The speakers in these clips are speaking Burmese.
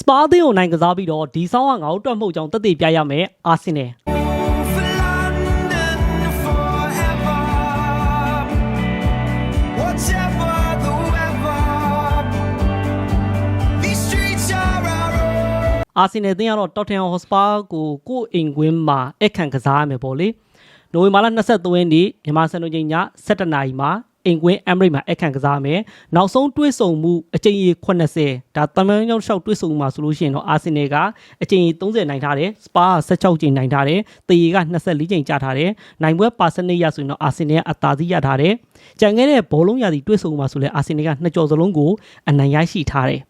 စပါးအသင်းကိုနိုင်ကစားပြီးတော့ဒီဆောင်ကငါတို့တွက်မှုတ်ကြောင်းတက်တည်ပြရမယ်အာဆင်နယ် For London forever. Whatever the weather, these streets are our own. အာဆင်နယ်အသင်းကတော့ Tottenham Hotspur ကိုကိုယ့်အိမ်ကွင်းမှာအခန့်ကစားရမယ်ပေါ့လေနိုဝင်ဘာလ23ရက်နေ့မြန်မာစံတော်ချိန်ည7:00နာရီမှာ အိမ်ကွင်း Emirates မှာအခန့်ကစားမယ်နောက်ဆုံးတွဲဆုံမှုအကြိမ်ရေ80ဒါတမန်ကြောင့်ရှောက်တွဲဆုံမှာဆိုလို့ရှိရင်တော့အာဆင်နယ်ကအကြိမ်ရေ30နိုင်ထားတယ်စပါက16ကြိမ်နိုင်ထားတယ်တေရီက24ကြိမ်ကြာထားတယ်နိုင်ပွဲပါစနစ်ရဆိုရင်တော့အာဆင်နယ်ကအသာစီးရထားတယ်ကြံခဲ့တဲ့ဘောလုံးရာသီတွဲဆုံမှာဆိုလဲအာဆင်နယ်ကနှစ်ကြော်စလုံးကိုအနိုင်ရရှိထားတယ်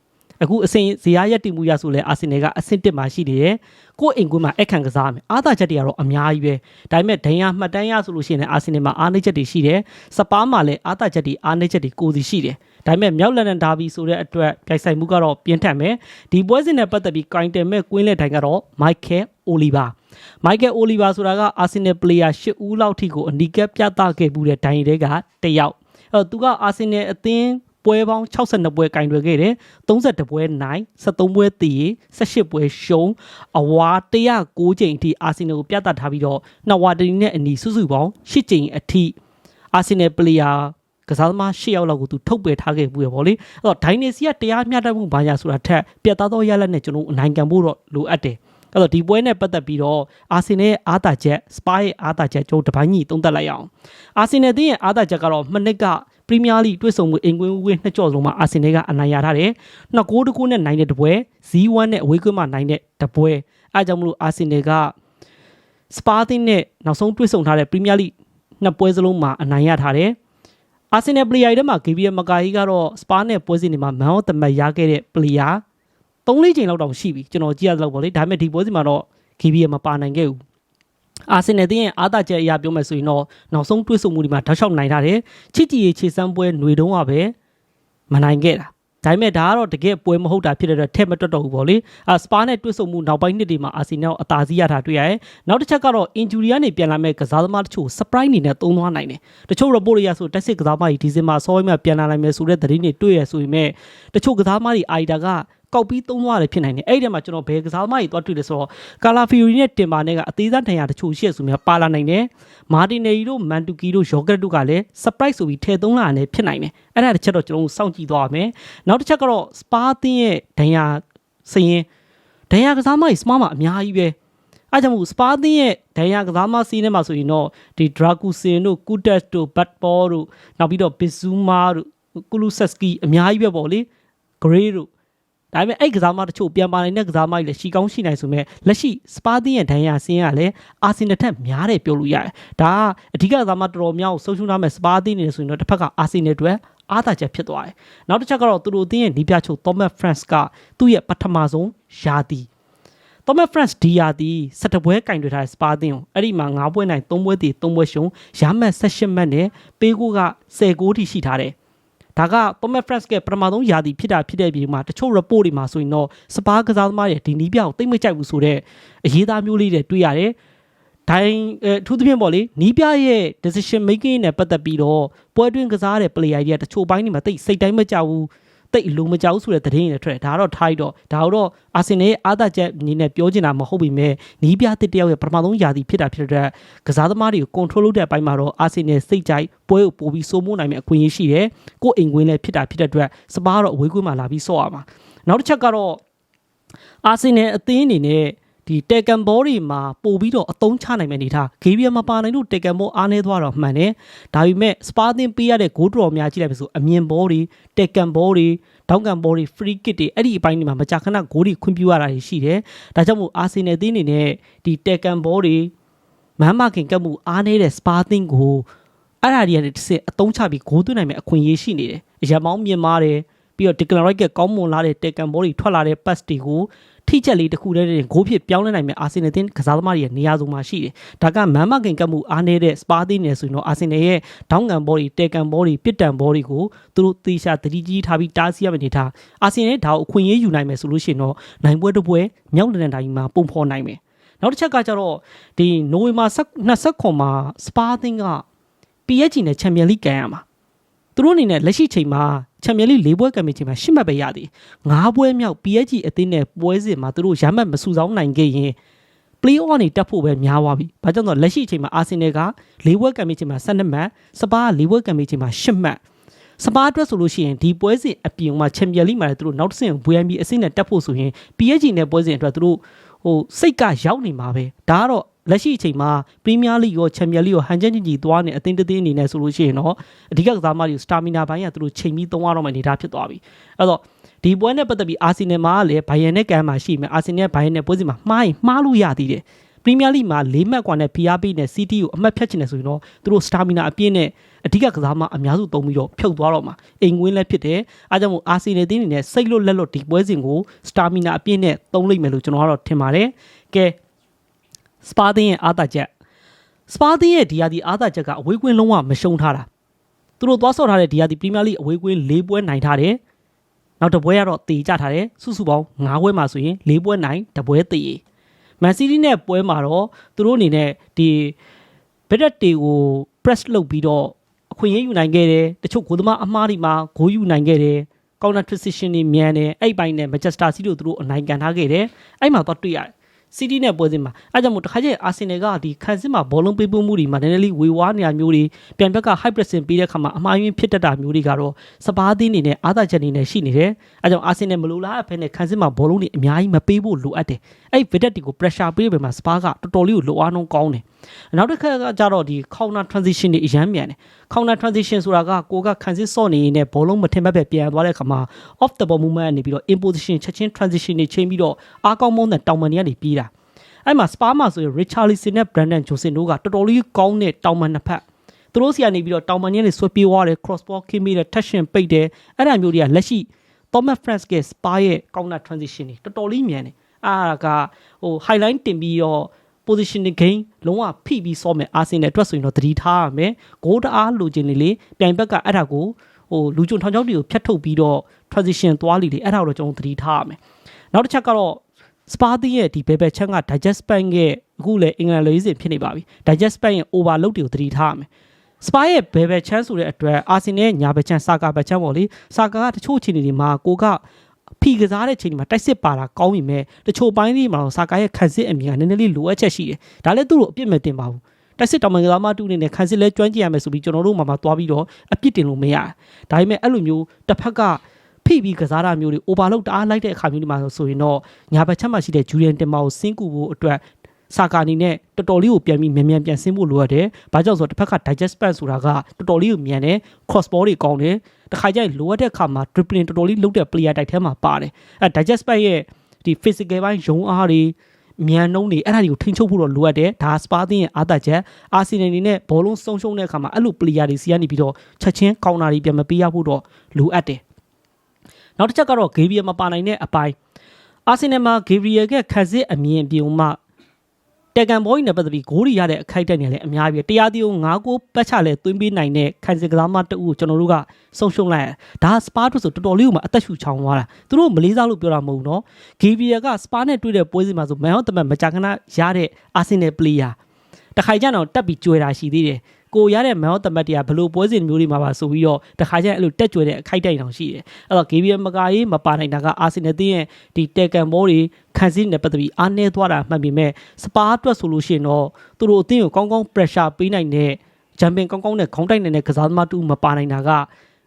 အခုအစဉ်ဇေယျရက်တည်မှုရဆိုလဲအာဆင်နယ်ကအဆင့်1မှာရှိနေတယ်ကိုယ့်အိမ်ကွင်းမှာအခန့်ကစားရမယ်အားသာချက်တွေကတော့အများကြီးပဲဒါပေမဲ့ဒိုင်ယာမှတ်တမ်းရဆိုလို့ရှိရင်လည်းအာဆင်နယ်မှာအားနည်းချက်တွေရှိတယ်စပါးမှာလည်းအားသာချက်တွေအားနည်းချက်တွေကိုယ်စီရှိတယ်ဒါပေမဲ့မြောက်လန်ဒန်ဒါဘီဆိုတဲ့အတွက်ပြိုင်ဆိုင်မှုကတော့ပြင်းထန်မယ်ဒီပွဲစဉ်နဲ့ပတ်သက်ပြီးကင်တယ်မဲ့ကွင်းလက်တိုင်းကတော့မိုက်ကယ်အိုလီဗာမိုက်ကယ်အိုလီဗာဆိုတာကအာဆင်နယ်ပလေယာ၈ဦးလောက်ထိကိုအနီးကပ်ပြသခဲ့မှုတဲ့ဒိုင်တွေကတစ်ယောက်အဲ့တော့သူကအာဆင်နယ်အသင်း ပွဲပေါင်း62ပွဲကင်တွယ်ခဲ့တယ်32ပွဲနိုင်73ပွဲတည်18ပွဲရှုံးအဝါ109ချိန်အထိအာဆင်နယ်ကိုပြသထားပြီးတော့နှစ်ဝါတရီနဲ့အနီစုစုပေါင်း10ချိန်အထိအာဆင်နယ်ပလေယာကစားသမား၈ယောက်လောက်ကိုသူထုတ်ပယ်ထားခဲ့ဘူးရပေါ့လေအဲ့တော့ဒိုင်နေစီကတရားမျှတမှုဘာညာဆိုတာထက်ပြတ်သားသောရလဒ်နဲ့ကျွန်တော်တို့အနိုင်ခံဖို့တော့လိုအပ်တယ်အဲ့တော့ဒီပွဲနဲ့ပတ်သက်ပြီးတော့အာဆင်နယ်ရဲ့အားသာချက်စပါးရဲ့အားသာချက်ကျွန်တော်တို့တပိုင်းညီသုံးသပ်လိုက်အောင်အာဆင်နယ်တင်းရဲ့အားသာချက်ကတော့မနစ်က ပရီးမီးယားလိတွေ့ဆုံမှုအင်ကွင်းဝင်းနှစ်ကြော်လုံးမှာအာဆင်နယ်ကအနိုင်ရထားတယ်။နှစ်ကိုးတကူနဲ့နိုင်တဲ့တပွဲဇီးဝမ်းနဲ့အဝေးကွင်းမှာနိုင်တဲ့တပွဲအဲဒါကြောင့်မလို့အာဆင်နယ်ကစပါးတင်းနဲ့နောက်ဆုံးတွေ့ဆုံထားတဲ့ပရီးမီးယားလိနှစ်ပွဲစလုံးမှာအနိုင်ရထားတယ်။အာဆင်နယ်ပလေယာတွေထဲမှာဂေဘရီယယ်မကာဟီကတော့စပါးနဲ့ပွဲစဉ်တွေမှာမန်အော့တမတ်ရခဲ့တဲ့ပလေယာ၃လေးချိန်လောက်တောင်ရှိပြီကျွန်တော်ကြည့်ရတဲ့လောက်ပေါ့လေဒါပေမဲ့ဒီပွဲစဉ်မှာတော့ဂေဘရီယယ်မပါနိုင်ခဲ့ဘူး အာဆင်နယ်တင်းရဲ့အားသာချက်အရာပြောမယ်ဆိုရင်တော့နောက်ဆုံးတွေ့ဆုံမှုဒီမှာတောက်လျှောက်နိုင်ထားတယ်ချစ်ကြည်ရေးခြေစမ်းပွဲຫນွေတုံးကပဲမနိုင်ခဲ့တာဒါပေမဲ့ဒါကတော့တကယ်ပွဲမဟုတ်တာဖြစ်တဲ့အတွက်ထဲမတွတ်တော့ဘူးပေါ့လေအာစပါနဲ့တွေ့ဆုံမှုနောက်ပိုင်းနှစ်တွေမှာအာဆင်နယ်အသာစီးရတာတွေ့ရတယ်နောက်တစ်ချက်ကတော့ injury ကနေပြန်လာမဲ့ကစားသမားတချို့ surprise အနေနဲ့သုံးသွားနိုင်တယ်တချို့ report တွေရဆိုတက်စစ်ကစားသမားကြီးဒီဇင်ဘာဆောင်းမှပြန်လာနိုင်မယ်ဆိုတဲ့သတင်းတွေတွေ့ရဆိုပေမဲ့တချို့ကစားသမားတွေအာရီတာက ကောက်ပြီးသုံးသွားတယ်ဖြစ်နိုင်တယ်အဲ့ဒီထဲမှာကျွန်တော်ဘယ်ကစားသမားကြီးသွားတွေ့လဲဆိုတော့ကာလာဖီယိုရီနဲ့တင်ပါနဲ့ကအသေးစားတန်ရာတချို့ရှိရဆိုများပါလာနိုင်တယ်မာတင်နယ်ရီတို့မန်တူကီတို့ယောဂတ်တို့ကလည်း surprise ဆိုပြီးထည့်သုံးလာတယ်ဖြစ်နိုင်တယ်အဲ့ဒါတစ်ချက်တော့ကျွန်တော်တို့စောင့်ကြည့်သွားရမယ်နောက်တစ်ချက်ကတော့စပါးတင်းရဲ့ဒန်ယာစရင်ဒန်ယာကစားသမားကြီးစပါးမှာအများကြီးပဲအားကြောင့်မို့စပါးသင်းရဲ့ဒန်ယာကစားမစီးထဲမှာဆိုရင်တော့ဒီဒရာကူစင်တို့ကူတက်တို့ဘတ်ပေါ်တို့နောက်ပြီးတော့ဘစ်ဇူမာတို့ကူလူဆက်စကီအများကြီးပဲပေါ့လေဂရေးတို့ ဒါပေမဲ့အဲ့ကစားမတချို့ပြန်ပါနိုင်တဲ့ကစားမကြီးလည်းရှီကောင်းရှိနိုင်ဆိုမဲ့လက်ရှိစပါးသင်းရဲ့ဒန်ယာစင်းကလည်းအာဆင်နယ်ထက်များတယ်ပြောလို့ရတယ်ဒါကအဓိကကစားမတော်တော်များကိုဆုံးရှုံးထားမဲ့စပါးသင်းနေဆိုရင်တော့တစ်ဖက်ကအာဆင်နယ်အတွက်အားသာချက်ဖြစ်သွားတယ်နောက်တစ်ချက်ကတော့သူတို့အသင်းရဲ့နီးပြချုပ် Thomas France ကသူ့ရဲ့ပထမဆုံးယာတီသောမတ်ဖရန့်ဒီယာတီ17ပွဲကင်တွေ့ထားတဲ့စပါတင်ကိုအဲ့ဒီမှာ9ပွဲနိုင်3ပွဲတည်3ပွဲရှုံးရမှတ်18မှတ်နဲ့ပေးကိုက10ဂိုးထိရှိထားတယ် ဒါကသောမတ်ဖရန့်ကပထမဆုံးယာတီဖြစ်တာဖြစ်တဲ့ပြည်မှာတချို့ report တွေမှာဆိုရင်တော့စပါကစားသမားရဲ့ဒီနီးပြကိုတိတ်မကြိုက်ဘူးဆိုတော့အရေးသားမျိုးလေးတွေတွေ့ရတယ်ဒိုင်းအထူးသဖြင့်ပေါ့လေနီးပြရဲ့ decision making နဲ့ပတ်သက်ပြီးတော့ပွဲတွင်းကစားတဲ့ player တွေကတချို့ပိုင်းတွေမှာတိတ်စိတ်တိုင်းမကြဘူး တိတ်အလုံးမကြောက်ဆိုတဲ့သတင်းတွေထွက်တယ်ဒါကတော့ထားရတော့ဒါတော့အာဆင်နယ်ရဲ့အားသာချက်အနေနဲ့ပြောချင်တာမဟုတ်ပေမဲ့နီးပြတစ်တယောက်ရဲ့ပထမဆုံးယာတီဖြစ်တာဖြစ်တဲ့ကစားသမားတွေကို control လုပ်တဲ့အပိုင်းမှာတော့အာဆင်နယ်စိတ်ကြိုက်ပွဲကိုပို့ပြီးစိုးမိုးနိုင်မယ့်အခွင့်အရေးရှိတယ်ကိုယ့်အိမ်ကွင်းလည်းဖြစ်တာဖြစ်တဲ့အတွက်စပါးတော့အဝေးကွင်းမှာလာပြီးဆော့ရမှာနောက်တစ်ချက်ကတော့အာဆင်နယ်အသင်းအနေနဲ့ ဒီတက်ကန်ဘောတွေမှာပို့ပြီးတော့အသုံးချနိုင်မယ့်အနေထားဂေဘီယမပါနိုင်လို့တက်ကန်ဘောအားနေသွားတော့မှန်တယ်ဒါပေမဲ့စပါးသင်းပေးရတဲ့ဂိုးတော်များကြည့်လိုက်ပြီဆိုအမြင်ဘောတွေတက်ကန်ဘောတွေတောင်းကန်ဘောတွေ free kick တွေအဲ့ဒီအပိုင်းတွေမှာမကြာခဏဂိုးတွေခွင့်ပြုရတာတွေရှိတယ်ဒါကြောင့်မို့အာဆင်နယ်အသင်းအနေနဲ့ဒီတက်ကန်ဘောတွေမမ်းမခင်ကပ်မှုအားနေတဲ့စပါးသင်းကိုအဲ့ဒါတွေကနေတစ်စက်အသုံးချပြီးဂိုးသွင်းနိုင်မယ့်အခွင့်အရေးရှိနေတယ်အရန်မောင်းမြင်မာတယ် ပြီးတော့ declan right ကကောင်းမွန်လာတဲ့တက်ကန်ဘောတွေထွက်လာတဲ့ pass တွေကိုထိချက်လေးတစ်ခုတည်းနဲ့ဂိုးဖြစ်ပြောင်းလဲနိုင်မယ့်အာဆင်နယ်တင်းကစားသမားတွေရဲ့နေရာစုံမှာရှိတယ်။ဒါကမန်မခင်ကပ်မှုအားနေတဲ့စပါးတင်းနယ်ဆိုရင်တော့အာဆင်နယ်ရဲ့ဒေါင်းကန်ဘောတွေတဲကန်ဘောတွေပစ်တန်ဘောတွေကိုသူတို့သေချာတတိကြီးထားပြီးတားဆီးရမယ့်အနေထားအာဆင်နယ်ဒါကိုအခွင့်အရေးယူနိုင်မယ်ဆိုလို့ရှိရင်တော့နိုင်ပွဲတစ်ပွဲမြောက်လန်တိုင်းမှာပုံဖော်နိုင်မယ်။နောက်တစ်ချက်ကကျတော့ဒီနိုဝင်ဘာ29မှာစပါးတင်းက PSG နဲ့ချန်ပီယံလိကန်ရမှာ သူသူတို့အနေနဲ့လက်ရှိချိန်မှာချန်ပီယံလိ၄ပွဲကံမီချိန်မှာ၈မှတ်ပဲရသည်၅ပွဲမြောက် PSG အသင်းနဲ့ပွဲစဉ်မှာသူတို့ရမှတ်မစုဆောင်းနိုင်ခဲ့ရင် play off ကနေတက်ဖို့ပဲများသွားပြီ။ဘာကြောင့်လဲလက်ရှိအချိန်မှာအာဆင်နယ်က၄ပွဲကံမီချိန်မှာ12မှတ်စပါးက၄ပွဲကံမီချိန်မှာ8မှတ်စပါးအတွက်ဆိုလို့ရှိရင်ဒီပွဲစဉ်အပြင်မှာချန်ပီယံလိမှာလည်းသူတို့နောက်တစ်ဆင့် VMB အဆင့်နဲ့တက်ဖို့ဆိုရင် PSG နဲ့ပွဲစဉ်အတွက်သူတို့ဟိုစိတ်ကရောက်နေမှာပဲဒါကတော့ လက်ရှိအချိန်မှာပရီးမီးယားလိရောချန်ပီယံလိရောဟန်ချက်ကြီးကြီးသွားနေအသင်းတစ်သင်းအနေနဲ့ဆိုလို့ရှိရင်တော့အဓိကကစားမတွေကိုစတာမီနာဘိုင်းကသူတို့ချိန်ပြီးသုံးရတော့မှအနေထားဖြစ်သွားပြီအဲ့တော့ဒီပွဲနဲ့ပတ်သက်ပြီးအာဆင်နယ်မှာကလည်းဘိုင်ယန်နဲ့ကန်မှာရှိမယ်အာဆင်နယ်ဘိုင်ယန်နဲ့ပွဲစဉ်မှာမှားရင်မှားလို့ရသေးတယ်ပရီးမီးယားလိမှာ၄မှတ်ကွာနဲ့ဖီအားပေးနဲ့ CT ကိုအမှတ်ဖြတ်ချင်တယ်ဆိုရင်တော့သူတို့စတာမီနာအပြည့်နဲ့အဓိကကစားမအများစုသုံးပြီးတော့ဖြုတ်သွားတော့မှာအိမ်ငွင်းလည်းဖြစ်တယ်အားကြောင့်မို့အာဆင်နယ်တင်းအနေနဲ့စိတ်လွတ်လက်လွတ်ဒီပွဲစဉ်ကိုစတာမီနာအပြည့်နဲ့သုံးလိုက်မယ်လို့ကျွန်တော်ကတော့ထင်ပါတယ်ကဲ စပါတင်းရဲ့အားသာချက်စပါတင်းရဲ့ဒီယာဒီအားသာချက်ကအဝေးကွင်းလုံးဝမရှုံထားတာသူတို့သွားဆော့ထားတဲ့ဒီယာဒီပရီးမီးယားလိအဝေးကွင်း၄ပွဲနိုင်ထားတယ်နောက်တစ်ပွဲကတော့တေကြထားတယ်စုစုပေါင်း၅ပွဲမှာဆိုရင်၄ပွဲနိုင်တစ်ပွဲတေမန်စီးတီးနဲ့ပွဲမှာတော့သူတို့အနေနဲ့ဒီဘက်ဒက်တေကို press လုပ်ပြီးတော့အခွင့်အရေးယူနိုင်ခဲ့တယ်တချို့ဂိုးသမားအမားတွေမှာဂိုးယူနိုင်ခဲ့တယ် counter transition တွေမြန်တယ်အဲ့ပိုင်းနဲ့ Manchester City တို့သူတို့အနိုင်ကန်ထားခဲ့တယ်အဲ့မှာတော့တွေ့ရတယ် City နဲ့ပွဲစဉ်မှာအဲ့ကြောင့်မို့တစ်ခါကျရင် Arsenal ကဒီခန်းစစ်မှာဘောလုံးပေးပို့မှုတွေမှာနည်းနည်းလေးဝေဝါးနေရမျိုးတွေပြန်ဘက်က high pressing ပေးတဲ့ခါမှာအမှားယွင်းဖြစ်တတ်တာမျိုးတွေကတော့စပါးသင်းနေနဲ့အားသာချက်နေနဲ့ရှိနေတယ်အဲ့ကြောင့် Arsenal မလိုလားအဖက်နဲ့ခန်းစစ်မှာဘောလုံးတွေအများကြီးမပေးဖို့လိုအပ်တယ်အဲ့ Videt တွေကို pressure ပေးတဲ့ဘက်မှာ Spa ကတော်တော်လေးကိုလိုအားနှုံးကောင်းတယ်နောက်တစ်ခါကကြတော့ဒီ counter transition တွေအရန်မြန်တယ် counter transition ဆိုတာကကိုကခန်းစစ်စော့နေရင်ဘောလုံးမထင်မဲ့ပဲပြန်သွားတဲ့ခါမှာ off the ball movement ကနေပြီးတော့ in position ချက်ချင်း transition တွေချိန်ပြီးတော့အားကောင်းမုန်းတဲ့တောင်ပန်တွေကနေပြေးတာအဲ့မှာ Spa မှာဆိုရင် Richarlison နဲ့ Brandon Johnson တို့ကတော်တော်လေးကောင်းတဲ့တောင်ပန်နှစ်ဖက်သူတို့စီကနေပြီးတော့တောင်ပန်ကြီးကနေဆွဲပြေးသွားတယ် cross ball ခင်းပြီးတယ် touch in ပိတ်တယ်အဲ့ဒါမျိုးတွေကလက်ရှိ Thomas France က Spa ရဲ့ counter transition တွေတော်တော်လေးမြန်တယ်အားကဟို highline တင်ပြီးတော့ positioning game လုံးဝဖိပြီးစောမယ်အာဆင်နယ်အတွက်ဆိုရင်တော့သတိထားရမယ်ဂိုးတအားလိုချင်နေလေပြိုင်ဘက်ကအဲ့ဒါကိုဟိုလူကြုံထောင်ချောက်တွေကိုဖြတ်ထုတ်ပြီးတော့ transition သွားလိလေအဲ့ဒါကိုတော့ကျွန်တော်သတိထားရမယ်နောက်တစ်ချက်ကတော့ Spa တင်းရဲ့ဒီဘယ်ဘက်ချမ်းက digest bank ရဲ့အခုလည်းအင်္ဂလန်လေးစဉ်ဖြစ်နေပါပြီ digest bank ရဲ့ overload တွေကိုသတိထားရမယ်စပါရဲ့ဘယ်ဘက်ချမ်းဆိုတဲ့အတွက်အာဆင်နယ်ညာဘက်ချမ်းစာကာဘက်ချမ်းပေါ့လေစာကာကတချို့အခြေအနေတွေမှာကိုက ဖီကစားတဲ့ချိန်ဒီမှာတိုက်စစ်ပါတာကောင်းပြီမဲ့တချို့ပိုင်းတွေမှာတော့စာကာရဲ့ခံစစ်အမြင်ကနည်းနည်းလေးလိုအပ်ချက်ရှိတယ်ဒါလည်းသူ့လိုအပြစ်မဲ့တင်ပါဘူးတိုက်စစ်တောင်မင်္ဂလာမတူနေတဲ့ခံစစ်လဲကျွမ်းကျင်ရမယ်ဆိုပြီးကျွန်တော်တို့မှမှသွားပြီးတော့အပြစ်တင်လို့မရဒါပေမဲ့အဲ့လိုမျိုးတစ်ဖက်ကဖိပြီးကစားတာမျိုးတွေ overload တအားလိုက်တဲ့အခါမျိုးဒီမှာဆိုရင်တော့ညာဘက်ချက်မှာရှိတဲ့ဂျူရီယန်တင်မာကိုစင်းကူဖို့အတွက် စာကာနီနဲ့တော်တော်လေးကိုပြန်ပြီးမြန်မြန်ပြန်ဆင်းဖို့လိုရတယ်။ဘာကြောင့်ဆိုတော့တစ်ဖက်က digest pad ဆိုတာကတော်တော်လေးကိုမြန်တယ် cross ball တွေကောင်းတယ်။တစ်ခါကျရင်လိုအပ်တဲ့အခါမှာ dribbling တော်တော်လေးလုပ်တဲ့ player တိုက်ထဲမှာပါတယ်။အဲ digest pad ရဲ့ဒီ physical ဘိုင်းရုံအားတွေမြန်နှုံးတွေအဲ့ဒါတွေကိုထိန်းချုပ်ဖို့တော့လိုအပ်တယ်။ဒါစပါသင်းရဲ့အားသာချက်အာဆီနယ်အနေနဲ့ဘောလုံးဆုံးရှုံးတဲ့အခါမှာအဲ့လို player တွေစီကနေပြီးတော့ချက်ချင်းကောင်းတာတွေပြန်မပေးရဖို့တော့လိုအပ်တယ်။နောက်တစ်ချက်ကတော့ Gabriel မပါနိုင်တဲ့အပိုင်းအာဆင်နယ်မှာ Gabriel ကခက်စစ်အမြင်ပြုံမှ တက်ကန်ဘောကြီးနဲ့ပတ်သက်ပြီးဂိုးရီရတဲ့အခိုက်အတန့်တွေလည်းအများကြီးပဲတရားတီကို၅ကိုပတ်ချလဲသွင်းပေးနိုင်တဲ့ခံစစ်ကစားမတအုပ်ကိုကျွန်တော်တို့ကဆုံးရှုံးလိုက်ဒါစပါတို့ဆိုတော်တော်လေးကိုမှအသက်ရှူချောင်းသွားတာသူတို့မလေးစားလို့ပြောတာမဟုတ်ဘူးနော်ဂီဗီယာကစပါနဲ့တွေ့တဲ့ပွဲစီမှာဆိုမန်ဟော့တမန်မကြာခဏရတဲ့အာဆင်နယ်ပလေယာတခါကျတော့တက်ပြီးကြွယ်တာရှိသေးတယ် ကိုရတဲ့မန်ဟော့တမတ်တွေကဘလို့ပွဲစဉ်မျိုးတွေမှာပါဆိုပြီးတော့တခါကျရင်အဲ့လိုတက်ကြွတဲ့အခိုက်အတန့်တောင်ရှိတယ်အဲ့တော့ GBM မကာရေးမပါနိုင်တာကအာဆင်နယ်တင်းရဲ့ဒီတက်ကန်ဘောတွေခံစည်းနေပတ်သက်ပြီးအားနည်းသွားတာမှတ်ပေမဲ့စပါးအတွက်ဆိုလို့ရှိရင်တော့သူတို့အသင်းကိုကောင်းကောင်း pressure ပေးနိုင်တဲ့ဂျမ်ပင်ကောင်းကောင်းနဲ့ခေါင်းတိုက်နိုင်တဲ့ကစားသမားတူမပါနိုင်တာက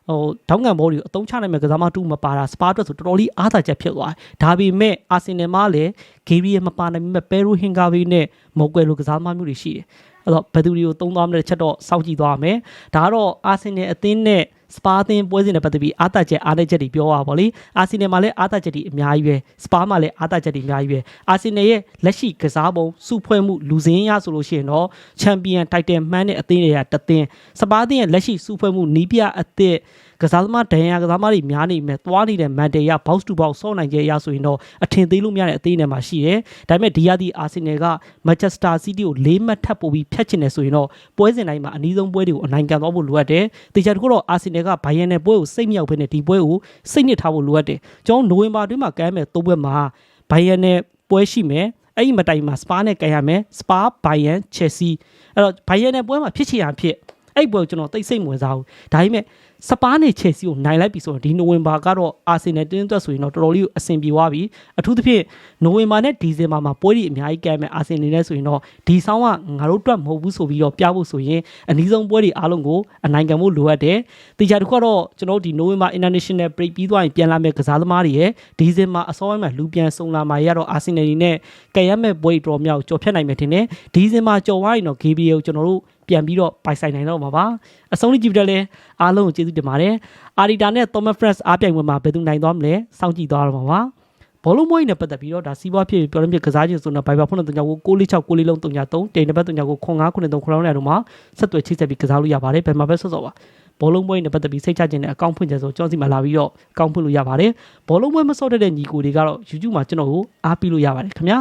ဟိုတောင်းငံဘောတွေကိုအတုံးချနိုင်မဲ့ကစားမတူမပါတာစပါအတွက်ဆိုတော်တော်လေးအားသာချက်ဖြစ်သွားတယ်။ဒါပေမဲ့အာဆင်နယ်မှာလည်းဂေရီယမပါနိုင်မဲ့ပဲရိုဟင်ဂါဗီနဲ့မော်ကွယ်လိုကစားသမားမျိုးတွေရှိတယ်။ အဲ့တော့ဘယ်သူတွေကိုသုံးသွားမလဲတစ်ချက်တော့စောင့်ကြည့်သွားမယ်ဒါကတော့အာဆင်နယ်အသင်းနဲ့စပါအသင်းပွဲစဉ်နဲ့ပတ်သက်ပြီးအားတချက်အားနည်းချက်တွေပြောရပါဗောလေအာဆင်နယ်မှာလည်းအားတချက်တွေအများကြီးပဲစပါမှာလည်းအားတချက်တွေအများကြီးပဲအာဆင်နယ်ရဲ့လက်ရှိကစားပုံစုဖွဲ့မှုလူစင်းရဆိုလို့ရှိရင်တော့ချန်ပီယံတိုက်တယ်မှန်းတဲ့အသင်းတွေကတသင်းစပါအသင်းရဲ့လက်ရှိစုဖွဲ့မှုနီးပြအသစ် ကစားသမားဒဏ်ရာကစားသမားတွေများနေမယ်သွားနေတဲ့မန်တယ်ရ box to box ဆော့နိုင်ကြရဆိုရင်တော့အထင်သေးလို့မရတဲ့အသေးနဲ့မှာရှိတယ်ဒါပေမဲ့ဒီရသည့်အာဆင်နယ်ကမန်ချက်စတာစီးတီးကို၄မှတ်ထပ်ပို့ပြီးဖျက်ချင်တယ်ဆိုရင်တော့ပွဲစဉ်တိုင်းမှာအနည်းဆုံးပွဲတွေကိုအနိုင်ကန်သွားဖို့လိုအပ်တယ်တေချာတခုတော့အာဆင်နယ်ကဘိုင်ယန်နယ်ပွဲကိုစိတ်မြောက်ဖ ೇನೆ ဒီပွဲကိုစိတ်နစ်ထားဖို့လိုအပ်တယ်ကျွန်တော်နိုဝင်ဘာတွင်းမှာကမ်းမဲ့သုံးပွဲမှာဘိုင်ယန်နယ်ပွဲရှိမယ်အဲ့ဒီမတိုင်မှာစပါနဲ့ကြိုင်ရမယ်စပါဘိုင်ယန်ချက်စီအဲ့တော့ဘိုင်ယန်နယ်ပွဲမှာဖြစ်ချင်ရဖြစ် အဲ့ပွဲကိုကျွန်တော်တိတ်စိတ်မဝင်စားဘူးဒါပေမဲ့စပါးနဲ့ချယ်ဆီကိုနိုင်လိုက်ပြီဆိုတော့ဒီနိုဝင်ဘာကတော့အာဆင်နယ်တင်းသွက်ဆိုရင်တော့တော်တော်လေးကိုအဆင်ပြေသွားပြီအထူးသဖြင့်နိုဝင်ဘာနဲ့ဒီဇင်ဘာမှာပွဲတွေအများကြီးကဲမယ်အာဆင်နယ်နဲ့ဆိုရင်တော့ဒီဆောင်ကငါတို့အတွက်မဟုတ်ဘူးဆိုပြီးတော့ပြဖို့ဆိုရင်အနည်းဆုံးပွဲတွေအားလုံးကိုအနိုင်ခံဖို့လိုအပ်တယ်တေချာတစ်ခုကတော့ကျွန်တော်တို့ဒီနိုဝင်ဘာ international break ပြီးသွားရင်ပြန်လာမယ့်ကစားသမားတွေရဲ့ဒီဇင်ဘာအစောပိုင်းမှာလူပြန်ဆုံလာမှာရတော့အာဆင်နယ်တွေနဲ့ကံရမဲ့ပွဲတွေတော်မြောက်ကြော်ဖြတ်နိုင်မယ်ထင်တယ်ဒီဇင်ဘာကြော်သွားရင်တော့ GBA ကိုကျွန်တော်တို့ ပြန်ပြီးတော့ပိုင်ဆိုင်နိုင်တော့မှာပါအဆုံးလေးကြည့်ပြတယ်လဲအားလုံးကိုကျေးဇူးတင်ပါတယ်အာရီတာနဲ့ Thomas Franz အားပြိုင်ပွဲမှာဘယ်သူနိုင်သွားမလဲစောင့်ကြည့်သွားတော့မှာပါဘောလုံးမွေးနဲ့ပတ်သက်ပြီးတော့ဒါစီးပွားဖြစ်ပြောရင်းဖြစ်ကစားခြင်းဆိုတော့ဘိုင်ဘာဖုန်းနဲ့တုံကြောကို646 6လေးလုံးတုံကြ3တိန်တစ်ပတ်တုံကြကို0993ခရောင်းတဲ့တို့မှာဆက်သွယ်ချိတ်ဆက်ပြီးကစားလို့ရပါတယ်ဘယ်မှာပဲဆော့ဆော့ပါဘောလုံးပွဲနဲ့ပတ်သက်ပြီးစိတ်ချခြင်းနဲ့အကောင့်ဖွင့်ချက်ဆိုကြောင်းစီမှာလာပြီးတော့အကောင့်ဖွင့်လို့ရပါတယ်ဘောလုံးပွဲမဆော့တတ်တဲ့ညီကိုတွေကတော့ YouTube မှာကျွန်တော်ကိုအားပေးလို့ရပါတယ်ခင်ဗျာ